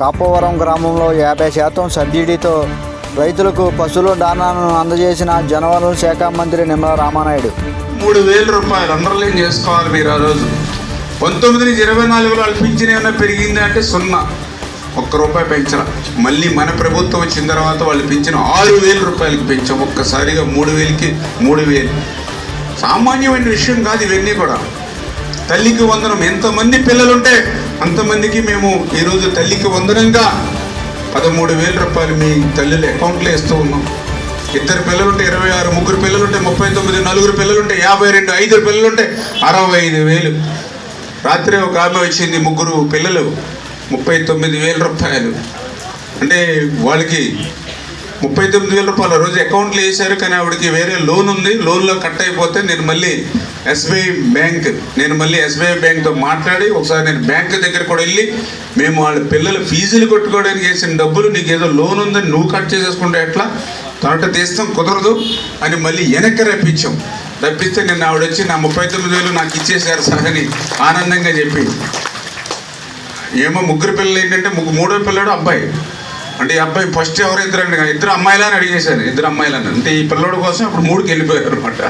కాపవరం గ్రామంలో యాభై శాతం సబ్సిడీతో రైతులకు పశువుల దానాను అందజేసిన జనవరుల శాఖ మంత్రి నిమ్మల రామానాయుడు. మూడు వేల రూపాయలు అండర్లైన్ చేసుకోవాలి మీరు ఆ రోజు. పంతొమ్మిది నుంచి ఇరవై నాలుగులో వాళ్ళు పింఛన్ ఏమైనా పెరిగింది అంటే సున్నా. ఒక్క రూపాయి పెంచరా. మళ్ళీ మన ప్రభుత్వం వచ్చిన తర్వాత వాళ్ళు పెంచిన ఆరు వేల రూపాయలకి పెంచాం. ఒక్కసారిగా మూడు వేలకి మూడు వేలు. సామాన్యమైన విషయం కాదు ఇవన్నీ కూడా. తల్లికి వందనం. ఎంతమంది పిల్లలుంటే అంతమందికి మేము ఈరోజు తల్లికి వందనంగా పదమూడు వేల రూపాయలు మీ తల్లుల అకౌంట్లో వేస్తూ ఉన్నాం. ఇద్దరు పిల్లలుంటే ఇరవై ఆరు ముగ్గురు పిల్లలుంటే ముప్పై తొమ్మిది నలుగురు పిల్లలుంటే యాభై రెండు ఐదు పిల్లలుంటే అరవై ఐదు వేలు. రాత్రి ఒక ఆమె వచ్చింది ముగ్గురు పిల్లలు ముప్పై తొమ్మిది వేల రూపాయలు. అంటే వాళ్ళకి ముప్పై తొమ్మిది వేల రూపాయలు. రోజు అకౌంట్లో వేశారు కానీ ఆవిడకి వేరే లోన్ ఉంది. లోన్లో కట్ అయిపోతే నేను మళ్ళీ ఎస్బీఐ బ్యాంక్ నేను మళ్ళీ ఎస్బీఐ బ్యాంక్తో మాట్లాడి ఒకసారి నేను బ్యాంక్ దగ్గర కూడా వెళ్ళి మేము వాళ్ళ పిల్లల ఫీజులు కొట్టుకోవడానికి వేసిన డబ్బులు నీకు ఏదో లోన్ ఉందని నువ్వు కట్ చేసేసుకుంటే ఎట్లా? తోట తీస్తాం కుదరదు అని మళ్ళీ వెనక్కి రప్పించాం. రప్పిస్తే నిన్న ఆవిడ వచ్చి నా ముప్పై తొమ్మిది వేలు నాకు ఇచ్చేసారు సహని అని ఆనందంగా చెప్పి. ఏమో ముగ్గురు పిల్లలు ఏంటంటే ముగ్గురు మూడో పిల్లడు అబ్బాయి. అంటే ఈ అబ్బాయి ఫస్ట్ ఎవరు ఇద్దరు అండి ఇద్దరు అమ్మాయిలని అడిగేశారు. ఇద్దరు అమ్మాయిలని. అంటే ఈ పిల్లోడి కోసం అప్పుడు మూడుకి వెళ్ళిపోయారు అనమాట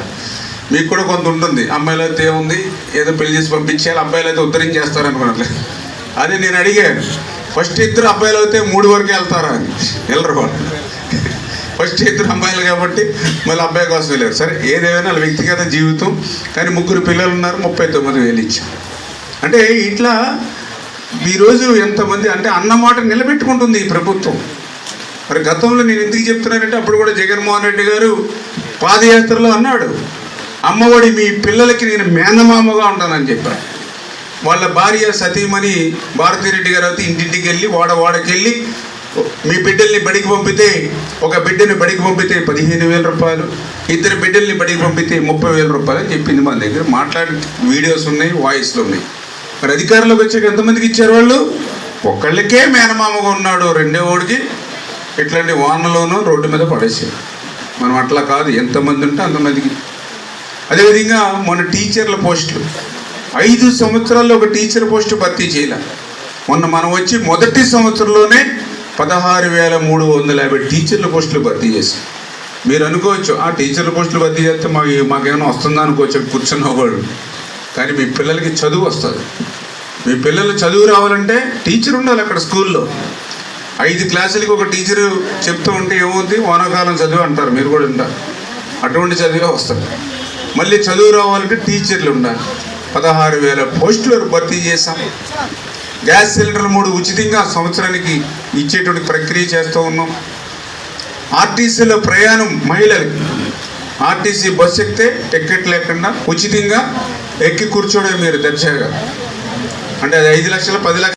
మీకు కూడా కొంత ఉంటుంది. అమ్మాయిలు అయితే ఏముంది? ఏదో పెళ్ళి చేసి పంపించేయాలి. అబ్బాయిలు అయితే ఉత్తరించేస్తారు అనుకున్నట్లే అది నేను అడిగాను. ఫస్ట్ ఇద్దరు అబ్బాయిలు అయితే మూడు వరకు వెళ్తారా అని. వెళ్ళరు వాళ్ళు. ఫస్ట్ ఇద్దరు అమ్మాయిలు కాబట్టి మళ్ళీ అబ్బాయి కోసం వెళ్ళారు. సరే ఏదేమైనా వాళ్ళ వ్యక్తిగత జీవితం. కానీ ముగ్గురు పిల్లలు ఉన్నారు. ముప్పై తొమ్మిది వేలు ఇచ్చాం అంటే ఇట్లా ఈరోజు ఎంతమంది అంటే అన్నమాట నిలబెట్టుకుంటుంది ఈ ప్రభుత్వం. మరి గతంలో నేను ఎందుకు చెప్తున్నానంటే అప్పుడు కూడా జగన్మోహన్ రెడ్డి గారు పాదయాత్రలో అన్నాడు అమ్మఒడి మీ పిల్లలకి నేను మేనమామగా ఉంటానని చెప్పాను వాళ్ళ భార్య సతీమణి భారతిరెడ్డి గారు అయితే ఇంటింటికి వెళ్ళి వాడ వాడకెళ్ళి మీ బిడ్డల్ని బడికి పంపితే ఒక బిడ్డని బడికి పంపితే పదిహేను వేల రూపాయలు ఇద్దరు బిడ్డల్ని బడికి పంపితే ముప్పై వేల రూపాయలు అని చెప్పింది మన దగ్గర. మాట్లాడి వీడియోస్ ఉన్నాయి వాయిస్లు ఉన్నాయి. మరి అధికారంలోకి వచ్చాక ఎంతమందికి ఇచ్చారు వాళ్ళు? ఒక్కళ్ళకే మేనమామగా ఉన్నాడు రెండో ఓడికి ఇట్లాంటి వానలోనూ రోడ్డు మీద పడేసారు మనం అట్లా కాదు ఎంతమంది ఉంటే అంతమందికి. అదేవిధంగా మన టీచర్ల పోస్టులు ఐదు సంవత్సరాల్లో ఒక టీచర్ పోస్టు భర్తీ చేయాల. మొన్న మనం వచ్చి మొదటి సంవత్సరంలోనే పదహారు వేల మూడు వందల యాభై టీచర్ల పోస్టులు భర్తీ చేశాం. మీరు అనుకోవచ్చు ఆ టీచర్ల పోస్టులు భర్తీ చేస్తే మాకు మాకేమైనా వస్తుందా అనుకోవచ్చు కూర్చున్నవాడు కూర్చున్న వాళ్ళు కానీ మీ పిల్లలకి చదువు వస్తుంది. మీ పిల్లలు చదువు రావాలంటే టీచర్ ఉండాలి అక్కడ స్కూల్లో. ఐదు క్లాసులకి ఒక టీచర్ చెప్తూ ఉంటే ఏమవుతుంది వానాకాలం చదువు అంటారు మీరు కూడా ఉంటారు అటువంటి చదివే వస్తుంది. మళ్ళీ చదువు రావాలంటే టీచర్లు ఉండాలి. పదహారు వేల పోస్టులు భర్తీ చేశాం. గ్యాస్ సిలిండర్ మూడు ఉచితంగా సంవత్సరానికి ఇచ్చేటువంటి ప్రక్రియ చేస్తూ ఉన్నాం. ఆర్టీసీలో ప్రయాణం మహిళలకి. ఆర్టీసీ బస్సు ఎక్కితే టికెట్ లేకుండా ఉచితంగా ఎక్కి కూర్చోవడం మీరు దర్జాగా. అంటే అది ఐదు లక్షలు పది లక్షలు